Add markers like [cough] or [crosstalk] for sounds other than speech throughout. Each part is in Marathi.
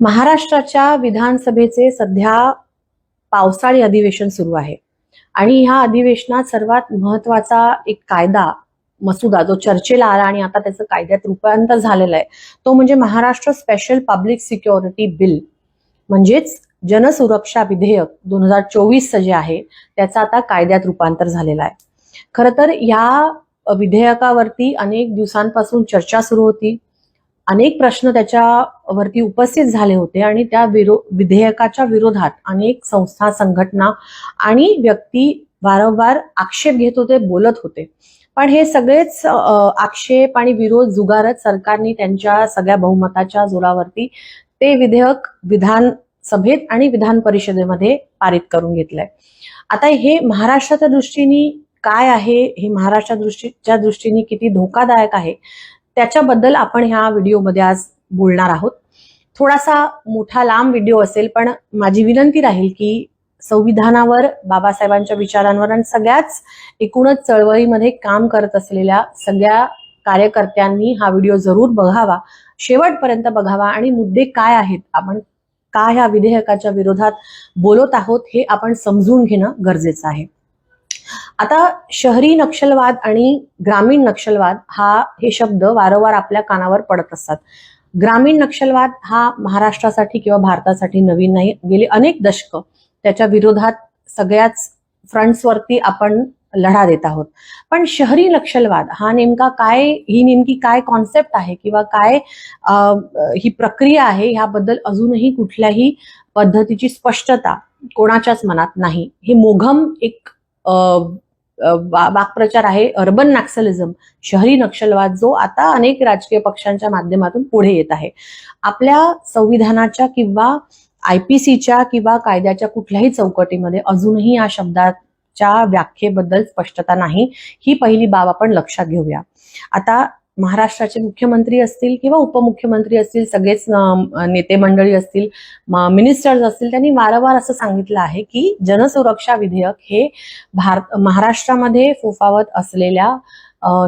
महाराष्ट्राच्या विधानसभेचे सध्या पावसाळी अधिवेशन सुरू आहे. आणि ह्या अधिवेशनात सर्वात महत्त्वाचा एक कायदा मसुदा जो चर्चेला आला आणि आता त्याचं कायद्यात रूपांतर झालेलं आहे तो म्हणजे Maharashtra special public security bill म्हणजेच जनसुरक्षा विधेयक दोन हजार चोवीसचं जे आहे त्याचं आता कायद्यात रूपांतर झालेलं आहे. खरं तर या विधेयकावरती अनेक दिवसांपासून चर्चा सुरू होती. अनेक प्रश्न त्याच्यावरती उपस्थित झाले होते आणि त्या विरो विधेयकाच्या विरोधात अनेक संस्था संघटना आणि व्यक्ती वारंवार आक्षेप घेत होते बोलत होते. पण हे सगळेच आक्षेप आणि विरोध जुगारत सरकारने त्यांच्या सगळ्या बहुमताच्या जोरावरती ते विधेयक विधान सभेत आणि विधान परिषदेमध्ये पारित करून घेतलंय. आता हे महाराष्ट्राच्या दृष्टीने काय आहे? हे महाराष्ट्राच्या दृष्टीच्या दृष्टीने किती धोकादायक आहे? त्याच्याबद्दल आपण ह्या व्हिडिओमध्ये आज बोलणार आहोत. थोडासा मोठा लांब व्हिडिओ असेल पण माझी विनंती राहील की संविधानावर बाबासाहेबांच्या विचारांवर आणि सगळ्याच एकूणच चळवळीमध्ये काम करत असलेल्या सगळ्या कार्यकर्त्यांनी हा व्हिडिओ जरूर बघावा. शेवटपर्यंत बघावा आणि मुद्दे काय आहेत आपण का ह्या विधेयकाच्या विरोधात बोलत आहोत हे आपण समजून घेणं गरजेचं आहे. आता शहरी नक्षलवाद आणि ग्रामीण नक्षलवाद हा हे शब्द वारंवार आपल्या कानावर पडत असतात. ग्रामीण नक्षलवाद हा महाराष्ट्रासाठी किंवा भारतासाठी नवीन नाही. गेली अनेक दशक त्याच्या विरोधात सगळ्याच फ्रंट्सवरती आपण लढा देत आहोत. पण शहरी नक्षलवाद हा नेमका काय ही नेमकी काय कॉन्सेप्ट आहे किंवा काय ही प्रक्रिया आहे ह्याबद्दल अजूनही कुठल्याही पद्धतीची स्पष्टता कोणाच्याच मनात नाही. हे मोघम एक वाक्प्रचार आहे. अर्बन नॅक्सलिझम शहरी नक्षलवाद जो आता अनेक राजकीय पक्षांच्या माध्यमातून पुढे येत आहे. आपल्या संविधानाच्या किंवा आयपीसीच्या किंवा कायद्याच्या कुठल्याही चौकटीमध्ये अजूनही या शब्दाच्या व्याख्येबद्दल स्पष्टता नाही. ही पहिली बाब आपण लक्षात घेऊया. आता महाराष्ट्राचे मुख्यमंत्री असतील किंवा उपमुख्यमंत्री असतील सगळेच नेते मंडळी असतील मिनिस्टर्स असतील त्यांनी वारंवार असं सांगितलं आहे की जनसुरक्षा विधेयक हे भारत महाराष्ट्रामध्ये फोफावत असलेल्या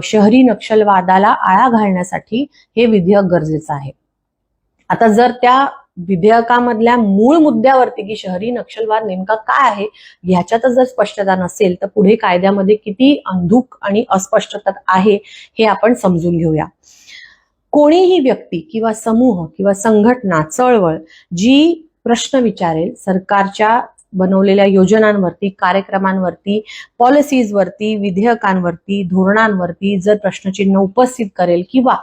शहरी नक्षलवादाला आळा घालण्यासाठी हे विधेयक गरजेचं आहे. आता जर त्या विधेयकामधल्या मूळ मुद्द्यावरती की शहरी नक्षलवाद नेमका काय आहे ह्याच्यातच जर स्पष्टता नसेल तर पुढे कायद्यामध्ये किती अंधुक आणि अस्पष्टता आहे हे आपण समजून घेऊया. कोणीही व्यक्ती किंवा समूह किंवा संघटना चळवळ जी प्रश्न विचारेल सरकारच्या बनवलेल्या योजनांवरती कार्यक्रमांवरती पॉलिसीजवरती विधेयकांवरती धोरणांवरती जर प्रश्नचिन्ह उपस्थित करेल किंवा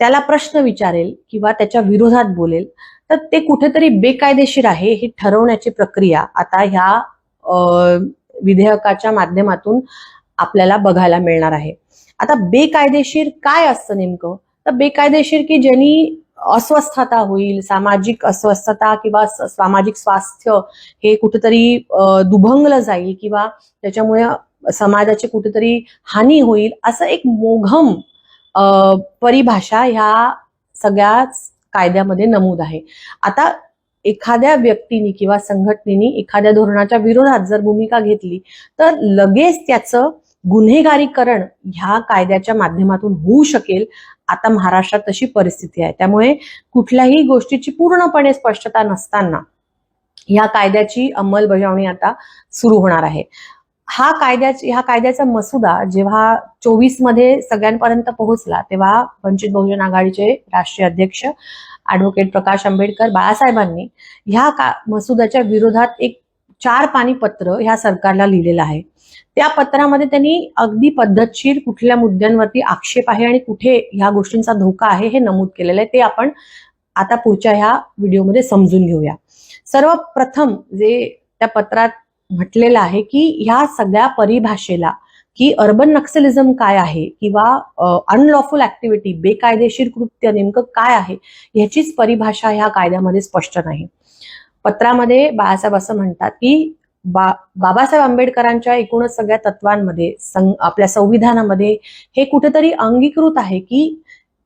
त्याला प्रश्न विचारेल किंवा त्याच्या विरोधात बोलेल तर ते कुठेतरी बेकायदेशीर आहे हे ठरवण्याची प्रक्रिया आता ह्या विधेयकाच्या माध्यमातून आपल्याला बघायला मिळणार आहे. आता बेकायदेशीर काय असतं नेमकं? तर बेकायदेशीर की ज्यांनी अस्वस्थता होईल सामाजिक अस्वस्थता किंवा सामाजिक स्वास्थ्य हे कुठेतरी दुभंगलं जाईल किंवा त्याच्यामुळे समाजाची कुठेतरी हानी होईल असं एक मोघम परिभाषा ह्या सगळ्याच कायद्यामध्ये नमूद आहे. आता एखाद्या व्यक्तीने किंवा संघटनेनी एखाद्या धोरणाच्या विरोधात जर भूमिका घेतली तर लगेच त्याचं गुन्हेगारीकरण ह्या कायद्याच्या माध्यमातून होऊ शकेल. आता महाराष्ट्रात तशी परिस्थिती आहे. त्यामुळे कुठल्याही गोष्टीची पूर्णपणे स्पष्टता नसताना ह्या कायद्याची अंमलबजावणी आता सुरू होणार आहे. हा कायद्याची ह्या कायद्याचा मसुदा जेव्हा चोवीसमध्ये सगळ्यांपर्यंत पोहोचला तेव्हा वंचित बहुजन आघाडीचे राष्ट्रीय अध्यक्ष ऍडव्होकेट प्रकाश आंबेडकर बाळासाहेबांनी ह्या का मसुद्याच्या विरोधात एक चार पाणी पत्र ह्या सरकारला लिहिलेलं आहे. त्या पत्रामध्ये त्यांनी अगदी पद्धतशीर कुठल्या मुद्द्यांवरती आक्षेप आहे आणि कुठे ह्या गोष्टींचा धोका आहे हे नमूद केलेलं आहे ते आपण आता पुढच्या ह्या व्हिडिओमध्ये समजून घेऊया. सर्वप्रथम जे त्या पत्रात म्हटलेलं आहे की ह्या सगळ्या परिभाषेला की अर्बन नक्सलिझम काय आहे किंवा अनलॉफुल ऍक्टिव्हिटी बेकायदेशीर कृत्य नेमकं काय आहे ह्याचीच परिभाषा ह्या कायद्यामध्ये स्पष्ट नाही. पत्रामध्ये बाळासाहेब असं म्हणतात की बा बाबासाहेब आंबेडकरांच्या एकूणच सगळ्या तत्वांमध्ये आपल्या संविधानामध्ये हे कुठेतरी अंगीकृत आहे की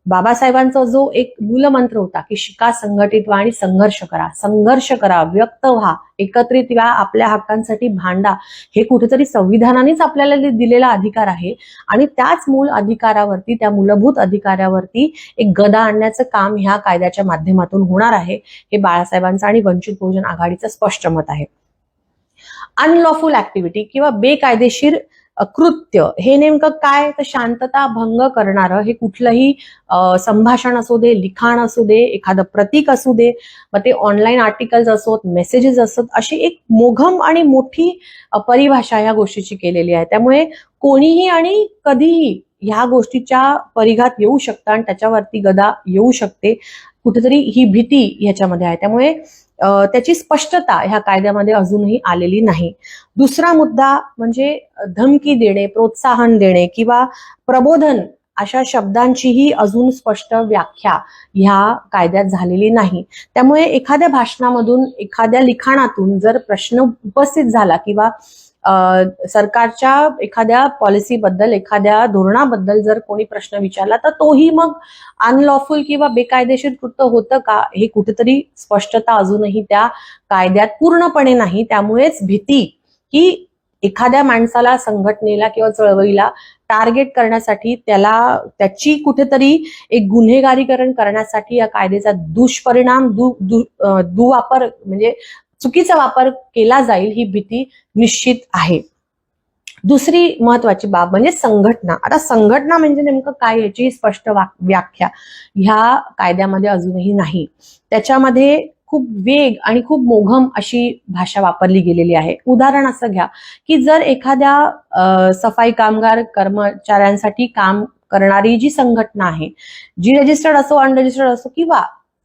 बाबासाहेबांचा जो एक मूलमंत्र होता की शिका संघटित व्हा आणि संघर्ष करा. संघर्ष करा व्यक्त व्हा एकत्रित व्हा आपल्या हक्कांसाठी भांडा. हे कुठेतरी संविधानानेच आपल्याला दिलेला अधिकार आहे. आणि त्याच मूल अधिकारावरती त्या मूलभूत अधिकारावरती एक गदा आणण्याचं काम ह्या कायद्याच्या माध्यमातून होणार आहे. हे बाळासाहेबांचं आणि वंचित बहुजन आघाडीचं स्पष्ट मत आहे. अनलॉफुल ऍक्टिव्हिटी किंवा बेकायदेशीर कृत्य हे नेमकं काय? तर शांतता भंग करणारं हे कुठलंही संभाषण असू दे लिखाण असू दे एखादं प्रतीक असू दे मग ते ऑनलाईन आर्टिकल्स असोत मेसेजेस असोत अशी एक मोघम आणि मोठी परिभाषा या गोष्टीची केलेली आहे. त्यामुळे कोणीही आणि कधीही ह्या गोष्टीच्या परिघात येऊ शकतं आणि त्याच्यावरती गदा येऊ शकते. कुठेतरी ही भीती ह्याच्यामध्ये आहे. त्यामुळे त्याची स्पष्टता ह्या कायद्यामध्ये अजूनही आलेली नाही. दुसरा मुद्दा म्हणजे धमकी देणे प्रोत्साहन देणे किंवा प्रबोधन अशा शब्दांचीही अजून स्पष्ट व्याख्या ह्या कायद्यात झालेली नाही. त्यामुळे एखाद्या भाषणामधून एखाद्या लिखाणातून जर प्रश्न उपस्थित झाला किंवा सरकारच्या एखाद्या पॉलिसीबद्दल एखाद्या धोरणाबद्दल जर कोणी प्रश्न विचारला तर तोही मग अनलॉफुल किंवा बेकायदेशीर कृत्य होतं का हे कुठेतरी स्पष्टता अजूनही त्या कायद्यात पूर्णपणे नाही. त्यामुळेच भीती की एखाद्या माणसाला संघटनेला किंवा चळवळीला टार्गेट करण्यासाठी त्याला त्याची कुठेतरी एक गुन्हेगारीकरण करण्यासाठी या कायद्याचा दुष्परिणाम दु, दु, दुवापर म्हणजे चुकीचा वापर केला जाईल ही भीती निश्चित आहे. दुसरी महत्वाची बाब म्हणजे संघटना. आता संघटना म्हणजे नेमकं काय याची स्पष्ट व्याख्या ह्या कायद्यामध्ये अजूनही नाही. त्याच्यामध्ये खूप वेग आणि खूप मोघम अशी भाषा वापरली गेलेली आहे. उदाहरण असं घ्या की जर एखाद्या सफाई कामगार कर्मचाऱ्यांसाठी काम करणारी जी संघटना आहे जी रजिस्टर्ड असो अनरजिस्टर्ड असो किंवा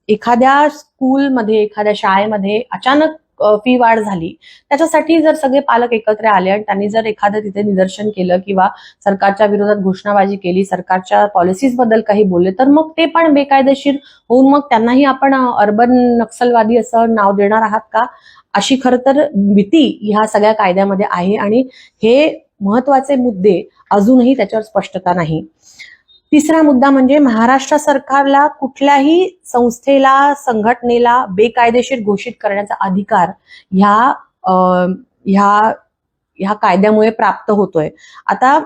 एखाद्या स्कूलमध्ये एखाद्या शाळेमध्ये अचानक फी वाढ झाली. त्याच्यासाठी जर सगळे पालक एकत्र आले आणि त्यांनी जर एखादं तिथे निदर्शन केलं किंवा सरकारच्या विरोधात घोषणाबाजी केली सरकारच्या पॉलिसीजबद्दल काही बोलले तर मग ते पण बेकायदेशीर होऊन मग त्यांनाही आपण अर्बन नक्षलवादी असं नाव देणार आहात का? अशी खरं तर भीती ह्या सगळ्या कायद्यामध्ये आहे आणि हे महत्त्वाचे मुद्दे अजूनही त्याच्यावर स्पष्टता नाही. तिसरा मुद्दा म्हणजे महाराष्ट्र सरकारला कुठल्याही संस्थेला संघटनेला बेकायदेशीर घोषित करण्याचा अधिकार ह्या ह्या ह्या कायद्यामुळे प्राप्त होतोय. आता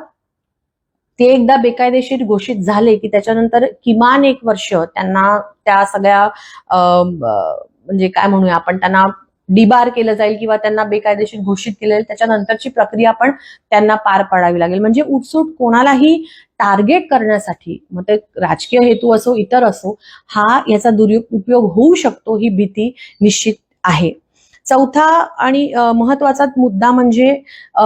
ते एकदा बेकायदेशीर घोषित झाले की त्याच्यानंतर किमान एक वर्ष त्यांना त्या सगळ्या म्हणजे काय म्हणूया आपण त्यांना डिबार केलं जाईल किंवा त्यांना बेकायदेशीर घोषित केलं जाईल त्याच्यानंतरची प्रक्रिया पण त्यांना पार पाडावी लागेल. म्हणजे उठसूट कोणालाही टार्गेट करण्यासाठी मग ते राजकीय हेतू असो इतर असो हा याचा दुरुपयोग होऊ शकतो ही भीती निश्चित आहे. चौथा आणि महत्त्वाचा मुद्दा म्हणजे अ,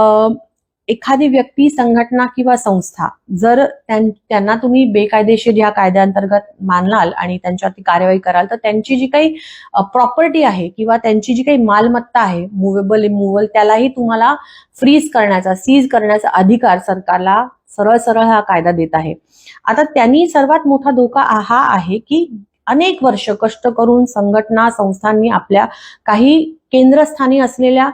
एखादी व्यक्ती संघटना किंवा संस्था जर त्यांना तुम्ही बेकायदेशीर या कायद्याअंतर्गत मानलाल आणि त्यांच्यावरती कार्यवाही कराल तर त्यांची जी काही प्रॉपर्टी आहे किंवा त्यांची जी काही मालमत्ता आहे मुवेबल इमुवेबल त्यालाही तुम्हाला फ्रीज करण्याचा सीज करण्याचा अधिकार सरकारला सरळ सरळ हा कायदा देत आहे. आता त्यांनी सर्वात मोठा धोका हा आहे की अनेक वर्ष कष्ट करून संघटना संस्थांनी आपल्या काही केंद्रस्थानी असलेल्या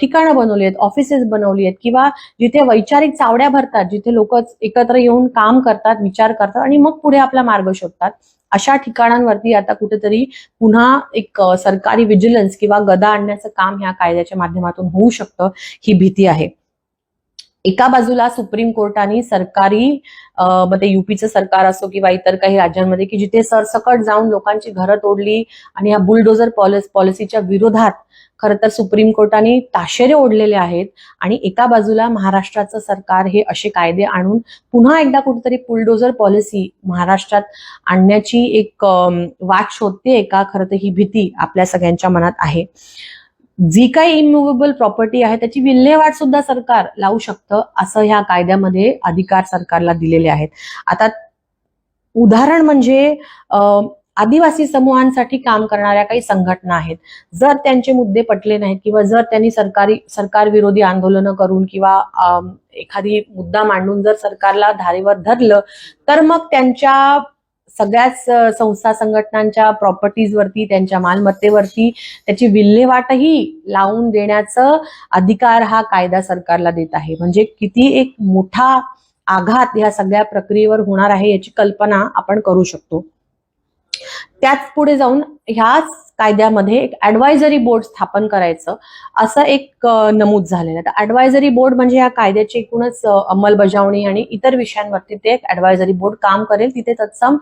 ठिकाणं बनवली आहेत ऑफिसेस बनवली आहेत किंवा जिथे वैचारिक चावड्या भरतात जिथे लोक एकत्र येऊन काम करतात विचार करतात आणि मग पुढे आपला मार्ग शोधतात. अशा ठिकाणांवरती आता कुठेतरी पुन्हा एक सरकारी विजिलन्स किंवा गदा आणण्याचं काम ह्या कायद्याच्या माध्यमातून होऊ शकतं ही भीती आहे. एका बाजूला सुप्रीम कोर्टाने सरकारी अ, मग ते युपीचं सरकार असो किंवा इतर काही राज्यांमध्ये की जिथे सरसकट जाऊन लोकांची घरं तोडली आणि या बुलडोझर पॉलिस पॉलिसीच्या विरोधात खरं तर सुप्रीम कोर्टाने ताशेरे ओढलेले आहेत आणि एका बाजूला महाराष्ट्राचं सरकार हे असे कायदे आणून पुन्हा एकदा कुठेतरी बुलडोजर पॉलिसी महाराष्ट्रात आणण्याची एक वाट शोधते का खरं तर ही भीती आपल्या सगळ्यांच्या मनात आहे. जी काही इमोवेबल प्रॉपर्टी आहे त्याची विल्हेवाट सुद्धा सरकार लावू शकतं असं ह्या कायद्यामध्ये अधिकार सरकारला दिलेले आहेत. आता उदाहरण म्हणजे आदिवासी समूहांसाठी काम करणाऱ्या काही संघटना आहेत. जर त्यांचे मुद्दे पटले नाहीत किंवा जर त्यांनी सरकारी सरकार विरोधी आंदोलनं करून किंवा एखादी मुद्दा मांडून जर सरकारला धारेवर धरलं तर मग त्यांच्या सगळ्याच संस्था संघटनांच्या प्रॉपर्टीजवरती त्यांच्या मालमत्तेवरती त्याची विल्हेवाटही लावून देण्याचं अधिकार हा कायदा सरकारला देत आहे. म्हणजे किती एक मोठा आघात या सगळ्या प्रक्रियेवर होणार आहे याची कल्पना आपण करू शकतो. त्याच पुढे जाऊन ह्याच कायद्यामध्ये एक ऍडवायझरी बोर्ड स्थापन करायचं असं एक नमूद झालेलं आहे. तर ऍडवायझरी बोर्ड म्हणजे या कायद्याची एकूणच अंमलबजावणी आणि इतर विषयांवरती ते एक ऍडवायझरी बोर्ड काम करेल. तिथे तत्सम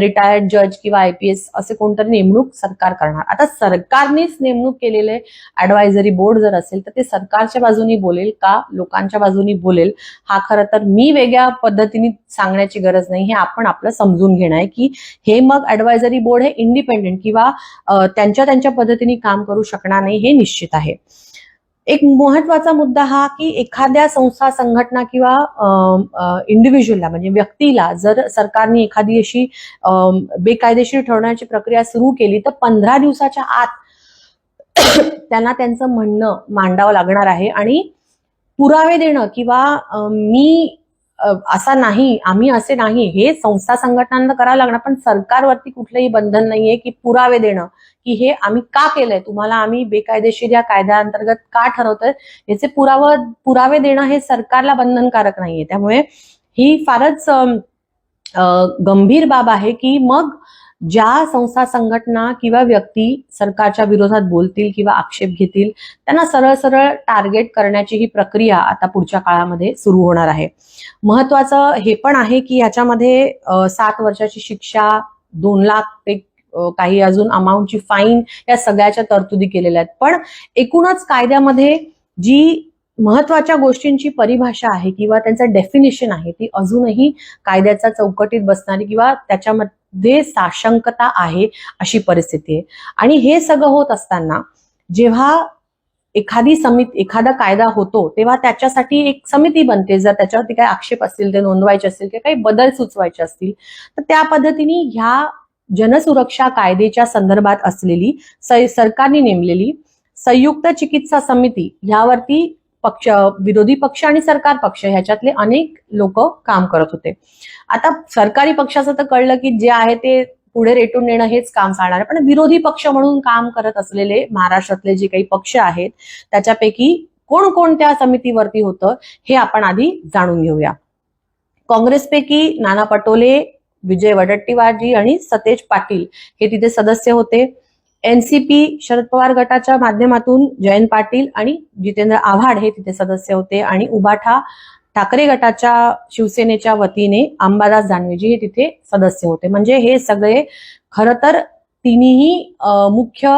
रिटायर्ड जज किंवा आयपीएस असे कोणतरी नेमणूक सरकार करणार. आता सरकारनेच नेमणूक केलेले ऍडवायझरी बोर्ड जर असेल तर ते सरकारच्या बाजूनी बोलेल का लोकांच्या बाजूनी बोलेल? हा खरं तर मी वेगळ्या पद्धतीने सांगण्याची गरज नाही. हे आपण आपलं समजून घेणार आहे की हे मग ऍडवायझरी बोर्ड हे इंडिपेंडेंट किंवा त्यांच्या त्यांच्या पद्धतीने काम करू शकणार नाही हे निश्चित आहे. एक महत्त्वाचा मुद्दा हा की एखाद्या संस्था संघटना किंवा इंडिव्हिज्युअलला म्हणजे व्यक्तीला जर सरकारने एखादी अशी बेकायदेशीर ठरवण्याची प्रक्रिया सुरू केली तर पंधरा दिवसाच्या आत [coughs] त्यांना त्यांचं म्हणणं मांडावं लागणार आहे. आणि पुरावे देणं किंवा मी असा नाही आम्ही असे नाही. हे संस्था संघटनांना करावं लागणार पण सरकारवरती कुठलंही बंधन नाहीये की पुरावे देणं की हे आम्ही का केलंय? तुम्हाला आम्ही बेकायदेशीर या कायद्याअंतर्गत का ठरवतोय? याचे पुरावा पुरावे देणं हे सरकारला बंधनकारक नाहीये. त्यामुळे ही फारच अ, गंभीर बाब आहे की मग ज्या संस्था संघटना किंवा व्यक्ती सरकारच्या विरोधात बोलतील किंवा आक्षेप घेतील त्यांना सरळ सरळ टार्गेट करण्याची ही प्रक्रिया आता पुढच्या काळामध्ये सुरू होणार आहे. महत्वाचं हे पण आहे की याच्यामध्ये सात वर्षाची शिक्षा दोन लाख ते काही अजून अमाऊंटची फाईन या सगळ्याच्या तरतुदी केलेल्या आहेत. पण एकूणच कायद्यामध्ये जी महत्त्वाच्या गोष्टींची परिभाषा आहे किंवा त्यांचं डेफिनेशन आहे ती अजूनही कायद्याचा चौकटीत बसणारी किंवा त्याच्यामध्ये साशंकता आहे अशी परिस्थिती आहे. आणि हे सगळं होत असताना जेव्हा एखादी समिती एखादा कायदा होतो तेव्हा त्याच्यासाठी एक समिती बनते. जर त्याच्यावरती काही आक्षेप असतील ते नोंदवायचे असतील किंवा काही बदल सुचवायचे असतील तर त्या पद्धतीने ह्या जनसुरक्षा कायद्याच्या संदर्भात असलेली सरकारने नेमलेली संयुक्त चिकित्सा समिती यावरती पक्ष विरोधी पक्ष आणि सरकार पक्ष ह्याच्यातले अनेक लोक काम करत होते. आता सरकारी पक्षाचं तर कळलं की जे आहे ते पुढे रेटून नेणं हेच काम चालणार आहे. पण विरोधी पक्ष म्हणून काम करत असलेले महाराष्ट्रातले जे काही पक्ष आहेत त्याच्यापैकी कोणकोणत्या समितीवरती होतं हे आपण आधी जाणून घेऊया. काँग्रेसपैकी नाना पटोले विजय वडट्टीवारजी आणि सतेज पाटील हे तिथे सदस्य होते. एनसीपी शरद पवार गटाच्या माध्यमातून जयंत पाटील आणि जितेंद्र आव्हाड हे तिथे सदस्य होते. आणि उबाठा ठाकरे गटाच्या शिवसेनेच्या वतीने अंबादास दानवेजी हे तिथे सदस्य होते. म्हणजे हे सगळे खर तर तिन्ही मुख्य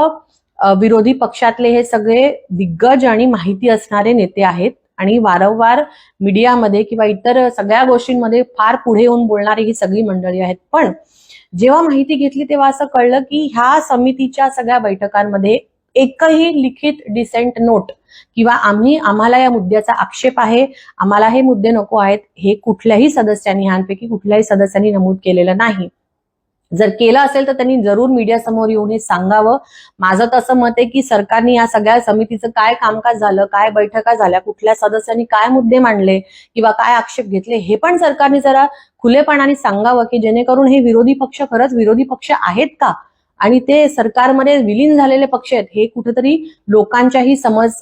विरोधी पक्षातले हे सगळे दिग्गज आणि माहिती असणारे नेते आहेत. आणि वारंवार मीडियामध्ये किंवा इतर सगळ्या गोष्टींमध्ये फार पुढे येऊन बोलणारी ही सगळी मंडळी आहेत. पण जेव्हा माहिती घेतली तेव्हा असं कळलं की ह्या समितीच्या सगळ्या बैठकांमध्ये एकही लिखित डिसेंट नोट किंवा आम्ही आम्हाला या मुद्द्याचा आक्षेप आहे आम्हाला हे मुद्दे नको आहेत हे कुठल्याही सदस्यांनी ह्यांपैकी कुठल्याही सदस्यांनी नमूद केलेलं नाही. जर केलं असेल तर त्यांनी जरूर मीडिया समोर येऊन हे सांगावं. माझं तसं मत आहे की सरकारने या सगळ्या समितीचं काय कामकाज झालं काय बैठका झाल्या कुठल्या सदस्यांनी काय मुद्दे मांडले किंवा काय आक्षेप घेतले हे पण सरकारने जरा खुलेपणाने सांगावं की जेणेकरून हे विरोधी पक्ष खरंच विरोधी पक्ष आहेत का? आणि ते सरकारमध्ये विलीन झालेले पक्ष आहेत हे कुठेतरी लोकांच्याही समज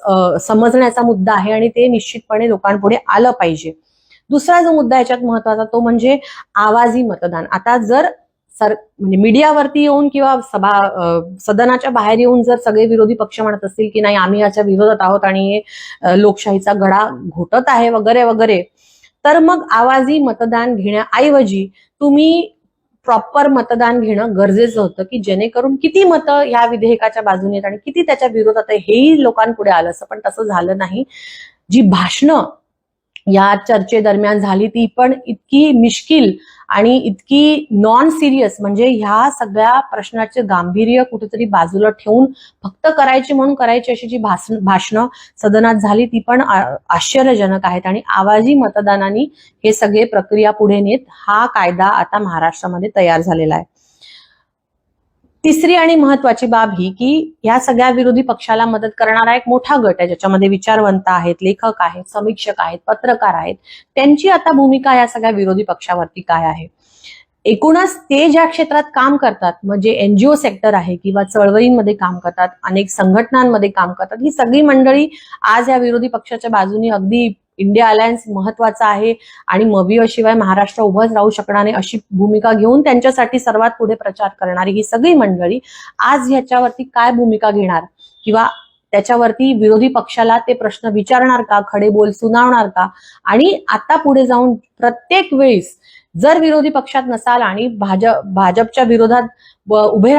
समजण्याचा मुद्दा आहे आणि ते निश्चितपणे लोकांपुढे आलं पाहिजे. दुसरा जो मुद्दा याच्यात महत्त्वाचा तो म्हणजे आवाजी मतदान. आता जर सर म्हणजे मीडियावरती येऊन किंवा सभा सदनाच्या बाहेर येऊन जर सगळे विरोधी पक्ष म्हणत असतील की नाही आम्ही याच्या विरोधात आहोत आणि लोकशाहीचा घडा घोटत आहे वगैरे वगैरे तर मग आवाजी मतदान घेण्याऐवजी तुम्ही प्रॉपर मतदान घेणं गरजेचं होतं की जेणेकरून किती मतं या विधेयकाच्या बाजूने आणि किती त्याच्या विरोधात हेही लोकांपुढे आलं असं पण तसं झालं नाही. जी भाषणं या चर्चेदरम्यान झाली ती पण इतकी मिश्किल आणि इतकी नॉन सिरियस म्हणजे ह्या सगळ्या प्रश्नाचे गांभीर्य कुठेतरी बाजूला ठेवून फक्त करायची म्हणून करायची अशी जी भाषण भाषणं सदनात झाली ती पण आश्चर्यजनक आहेत. आणि आवाजी मतदानाने हे सगळे प्रक्रिया पुढे नेत हा कायदा आता महाराष्ट्रामध्ये तयार झालेला आहे. तिसरी आणि महत्वाची बाब ही की या सगळ्या विरोधी पक्षाला मदत करणारा एक मोठा गट आहे ज्याच्यामध्ये विचारवंत आहेत लेखक आहेत समीक्षक आहेत पत्रकार आहेत. त्यांची आता भूमिका या सगळ्या विरोधी पक्षावरती काय आहे? एकूणच ते ज्या क्षेत्रात काम करतात म्हणजे एनजीओ सेक्टर आहे किंवा चळवळींमध्ये काम करतात अनेक संघटनांमध्ये काम करतात ही सगळी मंडळी आज या विरोधी पक्षाच्या बाजूने अगदी इंडिया अलायन्स महत्त्वाचा आहे आणि मवीशिवाय महाराष्ट्र उभंच राहू शकणार नाही अशी भूमिका घेऊन त्यांच्यासाठी सर्वात पुढे प्रचार करणारी ही सगळी मंडळी आज ह्याच्यावरती काय भूमिका घेणार? किंवा त्याच्यावरती विरोधी पक्षाला ते प्रश्न विचारणार का? खडे बोल सुनावणार का? आणि आता पुढे जाऊन प्रत्येक वेळेस जर विरोधी पक्षात नसाल आणि भाजप भाजपच्या विरोधात उभे